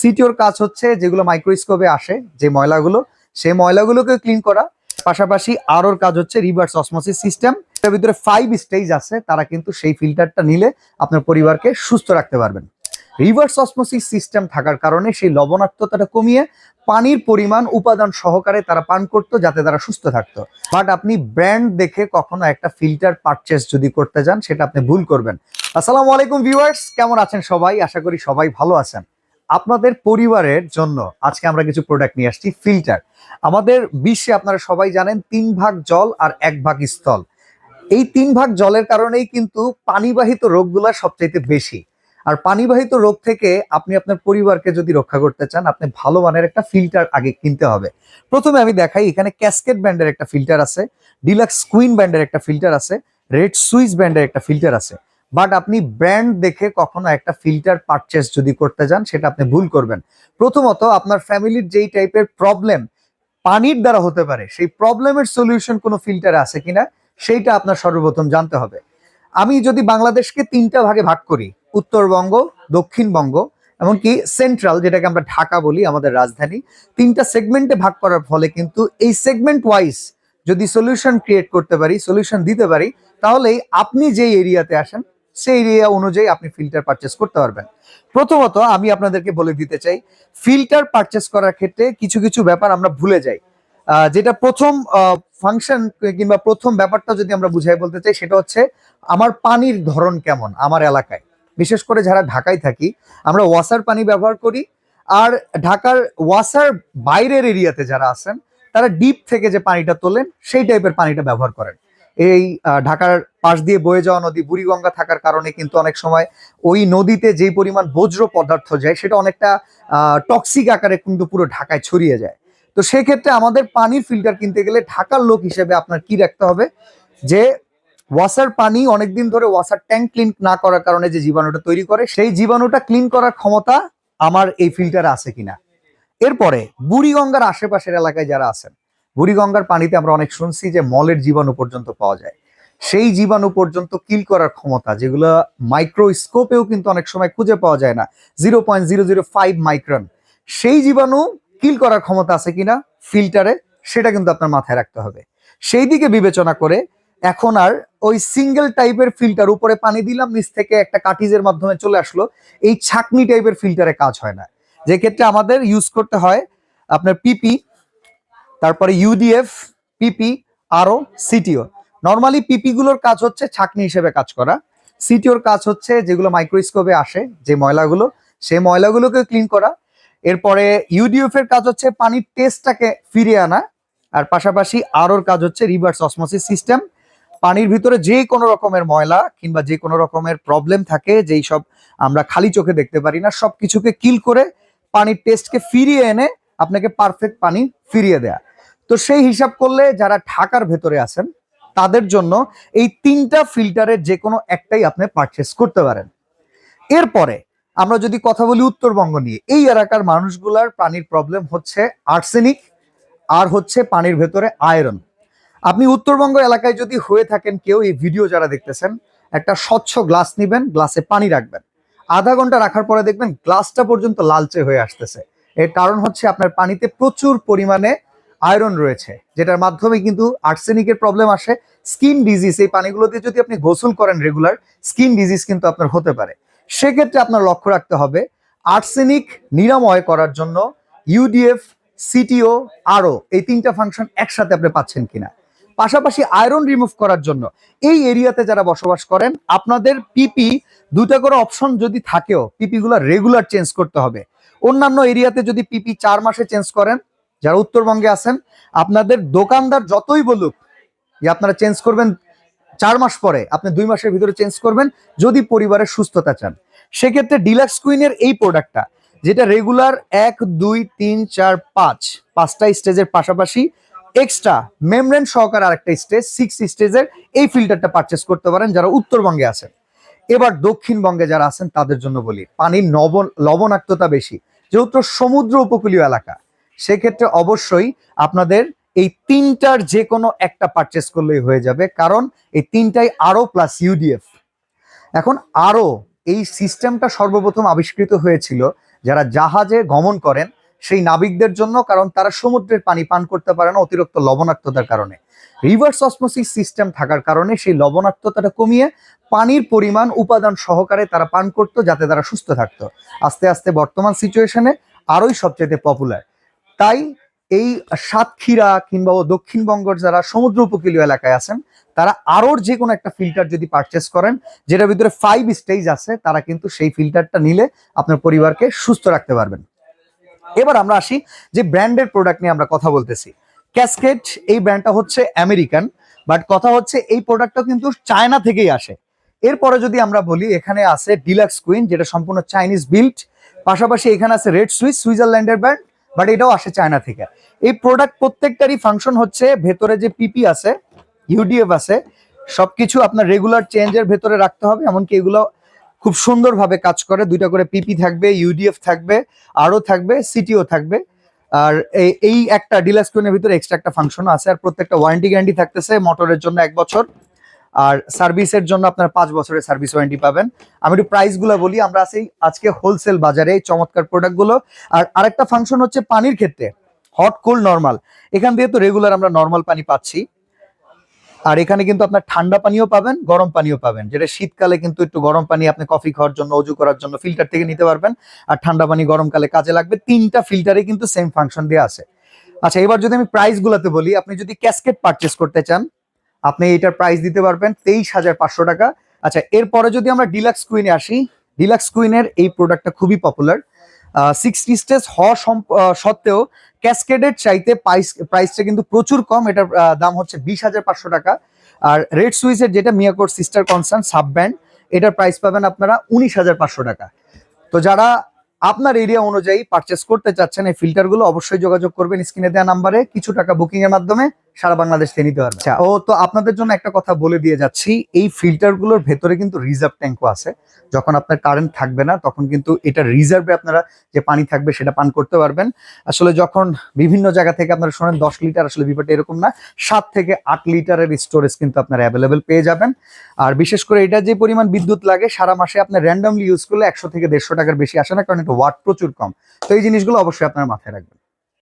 সিটিওর কাজ হচ্ছে যেগুলো মাইক্রোস্কোপে আসে, যে ময়লাগুলো, সেই ময়লাগুলোকে ক্লিন করা। পাশাপাশি আরোর কাজ হচ্ছে রিভার্স অসমোসিস সিস্টেম এর ভিতরে ফাইভ স্টেজ আছে, তারা কিন্তু সেই ফিল্টারটা নিলে আপনার পরিবারকে সুস্থ রাখতে পারবেন। রিভার্স অসমোসিস সিস্টেম থাকার কারণে সেই লবণাক্ততাটা কমিয়ে পানির পরিমাণ উপাদান সহকারে তারা পান করতো, যাতে তারা সুস্থ থাকতো। বাট আপনি ব্র্যান্ড দেখে কখনো একটা ফিল্টার পারচেস যদি করতে যান, সেটা আপনি ভুল করবেন। আসসালামু আলাইকুম ভিউয়ার্স কেমন আছেন সবাই? আশা করি সবাই ভালো আছেন। আপনাদের পরিবারের জন্য আজকে আমরা কিছু প্রোডাক্ট নিয়ে আসছি ফিল্টার আমাদের বিশ্বে আপনারা সবাই জানেন তিন ভাগ জল আর এক ভাগ স্থল। এই তিন ভাগ জলের কারণেই কিন্তু পানিবাহিত রোগগুলা সবচাইতে বেশি। আর পানিবাহিত রোগ থেকে আপনি আপনার পরিবারকে যদি রক্ষা করতে চান, আপনি ভালো মানের একটা ফিল্টার আগে কিনতে হবে। প্রথমে আমি দেখাই, এখানে ক্যাসকেট ব্র্যান্ডের একটা ফিল্টার আছে ডিলাক্স কুইন ব্র্যান্ডের একটা ফিল্টার আছে রেড সুইস ব্র্যান্ডের একটা ফিল্টার আছে। বাট আপনি ব্র্যান্ড দেখে কখনো একটা ফিল্টার পারচেস যদি করতে যান, সেটা আপনি ভুল করবেন। প্রথমত, আপনার ফ্যামিলির যেই টাইপের প্রবলেম পানির দ্বারা হতে পারে, সেই প্রবলেমের সলিউশন কোনো ফিল্টার আছে কিনা, সেইটা আপনার সর্বপ্রথম জানতে হবে। আমি যদি বাংলাদেশকে তিনটা ভাগে ভাগ করি, উত্তরবঙ্গ, দক্ষিণবঙ্গ, এমনকি সেন্ট্রাল, যেটাকে আমরা ঢাকা বলি, আমাদের রাজধানী, তিনটা সেগমেন্টে ভাগ করার ফলে কিন্তু এই সেগমেন্ট ওয়াইজ যদি সলিউশন ক্রিয়েট করতে পারি, সলিউশন দিতে পারি, তাহলেই আপনি যেই এরিয়াতে আসেন সেই এরিয়া অনুযায়ী আপনি ফিল্টার পারচেস করতে পারবেন। প্রথমত আমি আপনাদেরকে বলে দিতে চাই ফিল্টার পারচেস করার ক্ষেত্রে কিছু কিছু ব্যাপার আমরা ভুলে যাই। যেটা প্রথম ফাংশন কিংবা প্রথম ব্যাপারটা যদি আমরা বুঝাই বলতে চাই, সেটা হচ্ছে আমার পানির ধরন কেমন আমার এলাকায়। বিশেষ করে যারা ঢাকায় থাকি, আমরা ওয়াসার পানি ব্যবহার করি। আর ঢাকার ওয়াসার বাইরের এরিয়াতে যারা আছেন, তারা ডিপ থেকে যে পানিটা তোলেন, সেই টাইপের পানিটা ব্যবহার করেন। এই ঢাকার পাশ দিয়ে বয়ে যাওয়া নদী বুড়িগঙ্গা থাকার কারণে কিন্তু অনেক সময় ওই নদীতে যেই পরিমাণ বজ্র পদার্থ যায়, সেটা অনেকটা টক্সিক আকারে কিন্তু পুরো ঢাকায় ছড়িয়ে যায়। তো সেক্ষেত্রে আমাদের পানির ফিল্টার কিনতে গেলে ঢাকার লোক হিসেবে আপনার কি রাখতে হবে? যে ওয়াসার পানি অনেকদিন ধরে ওয়াসার ট্যাঙ্ক ক্লিন না করার কারণে যে জীবাণুটা তৈরি করে, সেই জীবাণুটা ক্লিন করার ক্ষমতা আমার এই ফিল্টারে আছে কিনা? এরপরে বুড়িগঙ্গার আশেপাশের এলাকায় যারা আছেন বুড়িগঙ্গার পানিতে আমরা অনেক শুনছি যে মলের জীবাণু পর্যন্ত পাওয়া যায়। সেই জীবাণু পর্যন্ত কিল করার ক্ষমতা যেগুলো মাইক্রোস্কোপেও কিন্তু অনেক সময় খুঁজে পাওয়া যায় না। Zero point zero zero five micron সেই জীবাণু কিল করার ক্ষমতা আছে কিনা ফিল্টারে সেটা কিন্তু আপনার মাথায় রাখতে হবে। সেই দিকে বিবেচনা করে এখন আর ওই সিঙ্গেল টাইপের ফিল্টার উপরে পানি দিলাম, নিচ থেকে একটা কাটিজের মাধ্যমে চলে আসলো, এই ছাকনি টাইপের ফিল্টারে কাজ হয় না। যে ক্ষেত্রে আমাদের ইউজ করতে হয় আপনার পিপি তারপরে ইউডিএফ পিপি আরও সিটিও নর্মালি পিপিগুলোর কাজ হচ্ছে ছাকনি হিসেবে কাজ করা। সিটিওর কাজ হচ্ছে যেগুলো মাইক্রোস্কোপে আসে, যে ময়লাগুলো, সেই ময়লাগুলোকে ক্লিন করা। এরপরে ইউডিএফ এর কাজ হচ্ছে পানির টেস্টটাকে ফিরিয়ে আনা। আর পাশাপাশি আরোর কাজ হচ্ছে রিভার্স অসমোসিস সিস্টেম পানির ভিতরে যে কোনো রকমের ময়লা কিংবা যে কোনো রকমের প্রবলেম থাকে, যেই সব আমরা খালি চোখে দেখতে পারি না সব কিছুকে কিল করে পানির টেস্টকে ফিরিয়ে এনে আপনাকে পারফেক্ট পানি ফিরিয়ে দেয়া। তো সেই হিসাব করলে যারা ঢাকার ভেতরে আছেন, তাদের জন্য এই তিনটা ফিল্টারের যে কোনো একটাই আপনি পারচেস করতে পারেন। এরপরে আমরা যদি কথা বলি উত্তরবঙ্গ নিয়ে, এই এলাকার মানুষগুলার পানির প্রবলেম হচ্ছে আর্সেনিক আর হচ্ছে পানির ভেতরে আয়রন আপনি উত্তরবঙ্গ এলাকায় যদি হয়ে থাকেন, কেউ এই ভিডিও যারা দেখতেছেন, একটা স্বচ্ছ গ্লাস নিবেন গ্লাসে পানি রাখবেন। আধা ঘণ্টা রাখার পরে দেখবেন গ্লাসটা পর্যন্ত লালচে হয়ে আসতেছে। এর কারণ হচ্ছে আপনার পানিতে প্রচুর পরিমাণে আয়রন রয়েছে, যেটার মাধ্যমে কিন্তু আর্সেনিকের প্রবলেম আসে। স্কিন ডিজিজ এই পানিগুলোতে যদি আপনি গোসল করেন রেগুলার স্কিন ডিজিজ কিন্তু আপনার হতে পারে। সেক্ষেত্রে আপনার লক্ষ্য রাখতে হবে আর্সেনিক নিরাময় করার জন্য ইউডিএফ সিটিও আরও এই তিনটা ফাংশন একসাথে আপনি পাচ্ছেন কিনা। পাশাপাশি আয়রন রিমুভ করার জন্য। এই এরিয়াতে যারা বসবাস করেন, আপনাদের পিপি দুটা করে অপশন যদি থাকেও পিপি গুলো রেগুলার চেঞ্জ করতে হবে। অন্যান্য এরিয়াতে যদি পিপি চার মাসে চেঞ্জ করেন, যারা উত্তরবঙ্গে আছেন, আপনাদের দোকানদার যতই বলুক, যে আপনারা চেঞ্জ করবেন চার মাস পরে, আপনি দুই মাসের ভিতরে চেঞ্জ করবেন, যদি পরিবারের সুস্থতা চান। সেক্ষেত্রে ডিলাক্স কুইনের এই প্রোডাক্টটা যেটা রেগুলার এক, দুই, তিন, চার, পাঁচ, পাঁচটা স্টেজের পাশাপাশি এক্সট্রা মেমব্রেন সহকারে আরেকটা স্টেজ সিক্স স্টেজের এই ফিল্টারটা পারচেস করতে পারেন যারা উত্তরবঙ্গে আছেন। এবার দক্ষিণবঙ্গে যারা আছেন, তাদের জন্য বলি, পানির নবন লবণাক্ততা বেশি। যেহেতু সমুদ্র উপকূলীয় এলাকা, সেক্ষেত্রে অবশ্যই আপনাদের এই তিনটার যে কোনো একটা পারচেস করলেই হয়ে যাবে। কারণ এই তিনটাই আরও প্লাস ইউডিএফ এখন আরও এই সিস্টেমটা সর্বপ্রথম আবিষ্কৃত হয়েছিল যারা জাহাজে গমন করেন সেই নাবিকদের জন্য, কারণ তারা সমুদ্রের পানি পান করতে পারে না অতিরিক্ত লবণাক্ততার কারণে। রিভার্স অসমোসিস সিস্টেম থাকার কারণে সেই লবণাক্ততাটা কমিয়ে পানির পরিমাণ উপাদান সহকারে তারা পান করতো, যাতে তারা সুস্থ থাকতো। আস্তে আস্তে বর্তমান সিচুয়েশনে আরোই সবচেয়ে পপুলার তাই এই সাতক্ষীরা কিংবা দক্ষিণবঙ্গের যারা সমুদ্র উপকূলীয় এলাকায় আছেন, তারা আরোর যে কোনো একটা ফিল্টার যদি পারচেস করেন, যেটার ভিতরে ফাইভ স্টেজ আছে, তারা কিন্তু সেই ফিল্টারটা নিলে আপনার পরিবারকে সুস্থ রাখতে পারবেন। এবার আমরা আসি যে ব্র্যান্ডের প্রোডাক্ট নিয়ে আমরা কথা বলতেছি। ক্যাসকেট এই ব্র্যান্ডটা হচ্ছে আমেরিকান বাট কথা হচ্ছে এই প্রোডাক্টটা কিন্তু চায়না থেকেই আসে। এরপরে যদি আমরা বলি, এখানে আছে ডিলাক্স কুইন যেটা সম্পূর্ণ চাইনিজ বিল্ড পাশাপাশি এখানে আছে রেড সুইস সুইজারল্যান্ডের ব্র্যান্ড বাট এটাও আসে চায়না থেকে। এই প্রোডাক্ট প্রত্যেকটারই ফাংশন হচ্ছে ভেতরে যে পিপি আছে ইউডিএফ আছে, সবকিছু আপনার রেগুলার চেঞ্জের ভেতরে রাখতে হবে, এমনকি এগুলো খুব সুন্দরভাবে কাজ করে। দুইটা করে পিপি থাকবে ইউডিএফ থাকবে আরও থাকবে সিটিও থাকবে। আর এই- একটা ডিলাক্স কোনের ভিতরে এক্সট্রা একটা ফাংশন আছে। আর প্রত্যেকটা ওয়ারেন্টি গ্যারান্টি থাকতেছে মোটরের জন্য এক বছর। আর সার্ভিসের জন্য আপনার পাঁচ বছরের সার্ভিস ওয়ারেন্টি পাবেন। আমি একটু প্রাইসগুলো বলি, আমরা আছি আজকে হোলসেল বাজারে এই চমৎকার প্রোডাক্টগুলো আর আরেকটা ফাংশন হচ্ছে পানির ক্ষেত্রে হট কোল্ড নর্মাল এখান দিয়ে তো রেগুলার আমরা নর্মাল পানি পাচ্ছি। আর এখানে কিন্তু আপনার ঠান্ডা পানিও পাবেন, গরম পানিও পাবেন। যেটা শীতকালে কিন্তু একটু গরম পানি আপনি কফি খাওয়ার জন্য, অজু করার জন্য ফিল্টার থেকে নিতে পারবেন। আর ঠান্ডা পানি গরমকালে কাজে লাগবে। তিনটা ফিল্টারে কিন্তু সেম ফাংশন দিয়ে আছে। আচ্ছা এবার যদি আমি প্রাইস গুলাতে বলি, আপনি যদি ক্যাসকেট পারচেস করতে চান, আপনি এটার প্রাইস দিতে পারবেন তেইশ হাজার পাঁচশো টাকা। আচ্ছা এরপরে যদি আমরা ডিলাক্স কুইনে আসি ডিলাক্স কুইনের এই প্রোডাক্টটা খুবই পপুলার সিক্সটি স্টেজ হওয়া সত্ত্বেও ক্যাসকেডের চাইতে প্রাইস প্রাইসটা কিন্তু প্রচুর কম। এটার দাম হচ্ছে বিশ হাজার পাঁচশো টাকা। আর রেড সুইসের যেটা মিয়াকোর সিস্টার কনসার্ন সাব ব্র্যান্ড এটার প্রাইস পাবেন আপনারা উনিশ হাজার পাঁচশো টাকা। তো যারা আপনার এরিয়া অনুযায়ী পারচেস করতে চাচ্ছেন এই ফিল্টারগুলো অবশ্যই যোগাযোগ করবেন স্ক্রিনে দেওয়া নাম্বারে কিছু টাকা বুকিং এর মাধ্যমে সারা বাংলাদেশ থেকে নিতে পারবেন আচ্ছা, ও তো আপনাদের জন্য একটা কথা বলে দিয়ে যাচ্ছি। এই ফিল্টারগুলোর ভেতরে কিন্তু রিজার্ভ ট্যাঙ্কও আছে। যখন আপনার কারেন্ট থাকবে না তখন কিন্তু এটা রিজার্ভে আপনারা যে পানি থাকবে সেটা পান করতে পারবেন। আসলে যখন বিভিন্ন জায়গা থেকে আপনারা শোনেন দশ লিটার আসলে ব্যাপারটা এরকম না সাত থেকে আট লিটারের স্টোরেজ কিন্তু আপনারা অ্যাভেলেবেল পেয়ে যাবেন। আর বিশেষ করে এটা যে পরিমাণ বিদ্যুৎ লাগে সারা মাসে আপনার র্যান্ডমলি ইউজ করলে একশো থেকে দেড়শো টাকার বেশি আসে না কারণ এটা ওয়াট প্রচুর কম। তো এই জিনিসগুলো অবশ্যই আপনারা মাথায় রাখবেন।